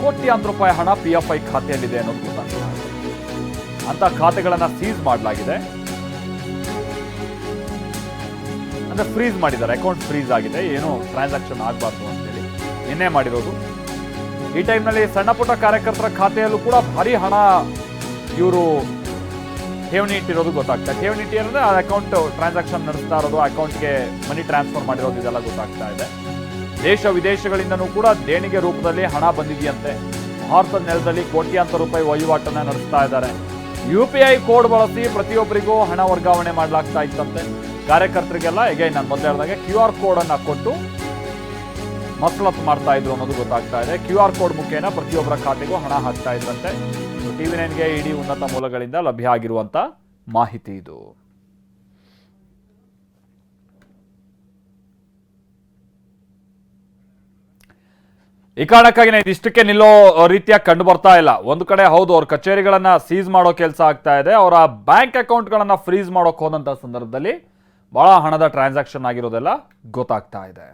ಕೋಟ್ಯಾಂತರ ರೂಪಾಯಿ ಹಣ ಪಿ ಎಫ್ ಐ ಖಾತೆಯಲ್ಲಿದೆ ಅನ್ನೋದು ಗೊತ್ತಾಗ್ತದೆ ಅಂತ ಖಾತೆಗಳನ್ನ ಸೀಸ್ ಮಾಡಲಾಗಿದೆ. ಅಂದ್ರೆ ಫ್ರೀಸ್ ಮಾಡಿದ್ದಾರೆ. ಅಕೌಂಟ್ ಫ್ರೀಸ್ ಆಗಿದೆ. ಏನು ಟ್ರಾನ್ಸಾಕ್ಷನ್ ಆಗಬಾರ್ದು ಅಂತೇಳಿ ನಿನ್ನೆ ಮಾಡಿರೋದು. ಈ ಟೈಮ್ನಲ್ಲಿ ಸಣ್ಣ ಪುಟ್ಟ ಕಾರ್ಯಕರ್ತರ ಖಾತೆಯಲ್ಲೂ ಕೂಡ ಭಾರಿ ಹಣ ಇವರು ಠೇವಣಿ ಇಟ್ಟಿರೋದು ಗೊತ್ತಾಗ್ತಾ ಠೇವಣಿ ಇಟ್ಟಿರೋದ್ರೆ ಆ ಅಕೌಂಟ್ ಟ್ರಾನ್ಸಾಕ್ಷನ್ ನಡೆಸ್ತಾ ಇರೋದು ಅಕೌಂಟ್ಗೆ ಮನಿ ಟ್ರಾನ್ಸ್ಫರ್ ಮಾಡಿರೋದು ಇದೆಲ್ಲ ಗೊತ್ತಾಗ್ತಾ ಇದೆ. ದೇಶ ವಿದೇಶಗಳಿಂದನೂ ಕೂಡ ದೇಣಿಗೆ ರೂಪದಲ್ಲಿ ಹಣ ಬಂದಿದೆಯಂತೆ. ಭಾರತದ ನೆಲದಲ್ಲಿ ಕೋಟ್ಯಾಂತರ ರೂಪಾಯಿ ವಹಿವಾಟನ್ನ ನಡೆಸ್ತಾ ಇದ್ದಾರೆ. ಯು ಪಿ ಐ ಕೋಡ್ ಬಳಸಿ ಪ್ರತಿಯೊಬ್ಬರಿಗೂ ಹಣ ವರ್ಗಾವಣೆ ಮಾಡಲಾಗ್ತಾ ಇತ್ತಂತೆ. ಕಾರ್ಯಕರ್ತರಿಗೆಲ್ಲ ಎಗೈನ್ ನಾನು ಮೊದಲು ಹೇಳಿದಾಗ ಕ್ಯೂ ಆರ್ ಕೋಡನ್ನು ಕೊಟ್ಟು ಮಸಲತ್ ಮಾಡ್ತಾ ಇದ್ರು ಅನ್ನೋದು ಗೊತ್ತಾಗ್ತಾ ಇದೆ. ಕ್ಯೂ ಆರ್ ಕೋಡ್ ಮುಖೇನ ಪ್ರತಿಯೊಬ್ಬರ ಖಾತೆಗೂ ಹಣ ಹಾಕ್ತಾ ಇದ್ರಂತೆ. ಟಿವಿ ನೈನ್ಗೆ ಇಡೀ ಉನ್ನತ ಮೂಲಗಳಿಂದ ಲಭ್ಯ ಆಗಿರುವಂತ ಮಾಹಿತಿ ಇದು. ಈ ಕಾರಣಕ್ಕಾಗಿ ಇದಿಷ್ಟಕ್ಕೆ ನಿಲ್ಲೋ ರೀತಿಯ ಕಂಡು ಬರ್ತಾ ಇಲ್ಲ. ಒಂದು ಕಡೆ ಹೌದು, ಅವ್ರ ಕಚೇರಿಗಳನ್ನ ಸೀಸ್ ಮಾಡೋ ಕೆಲಸ ಆಗ್ತಾ ಇದೆ. ಅವರ ಬ್ಯಾಂಕ್ ಅಕೌಂಟ್ಗಳನ್ನ ಫ್ರೀಸ್ ಮಾಡೋಕೆ ಹೋದಂತ ಸಂದರ್ಭದಲ್ಲಿ ಬಹಳ ಹಣದ ಟ್ರಾನ್ಸಾಕ್ಷನ್ ಆಗಿರೋದೆಲ್ಲ ಗೊತ್ತಾಗ್ತಾ ಇದೆ.